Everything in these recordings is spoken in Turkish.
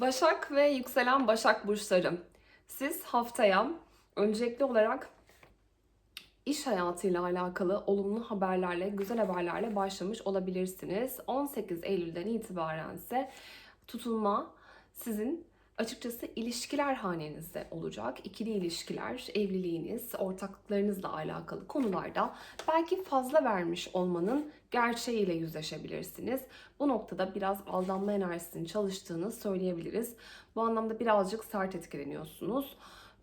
Başak ve yükselen Başak burçları. Siz haftaya öncelikli olarak iş hayatıyla alakalı olumlu haberlerle, güzel haberlerle başlamış olabilirsiniz. 18 Eylül'den itibaren ise tutulma sizin açıkçası ilişkiler hanenizde olacak. İkili ilişkiler, evliliğiniz, ortaklıklarınızla alakalı konularda belki fazla vermiş olmanın gerçeğiyle yüzleşebilirsiniz. Bu noktada biraz aldanma enerjisinin çalıştığını söyleyebiliriz. Bu anlamda birazcık sert etkileniyorsunuz.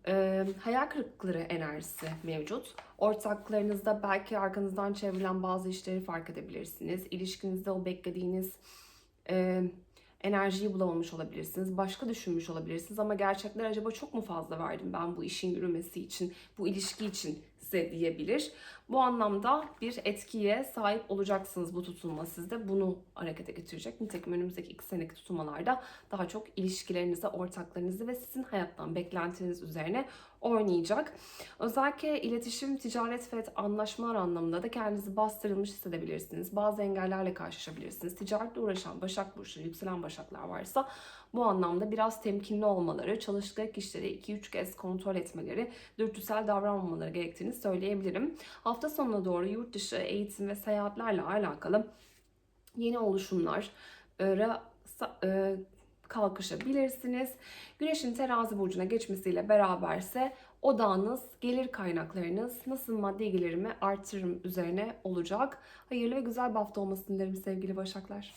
Ee, hayal kırıklıkları enerjisi mevcut. Ortaklarınızda belki arkanızdan çevrilen bazı işleri fark edebilirsiniz. İlişkinizde o beklediğiniz e, enerjiyi bulamamış olabilirsiniz. Başka düşünmüş olabilirsiniz ama gerçekler acaba çok mu fazla verdim ben bu işin yürümesi için, bu ilişki için size diyebilir. Bu anlamda bir etkiye sahip olacaksınız bu tutulma sizde. Bunu harekete getirecek. Nitekim önümüzdeki iki seneki tutulmalarda daha çok ilişkilerinize, ortaklarınızı ve sizin hayattan beklentiniz üzerine oynayacak. Özellikle iletişim, ticaret ve anlaşmalar anlamında da kendinizi bastırılmış hissedebilirsiniz. Bazı engellerle karşılaşabilirsiniz. Ticaretle uğraşan Başak Burçları, yükselen Başaklar varsa bu anlamda biraz temkinli olmaları, çalıştıkları kişileri 2-3 kez kontrol etmeleri, dürtüsel davranmamaları gerektiğini söyleyebilirim. Hafta sonuna doğru yurt dışı eğitim ve seyahatlerle alakalı yeni oluşumlar, e, kalkışabilirsiniz. Güneşin terazi burcuna geçmesiyle beraberse odağınız, gelir kaynaklarınız nasıl maddi gelirimi artırırım üzerine olacak. Hayırlı ve güzel bir hafta olmasını dilerim sevgili Başaklar.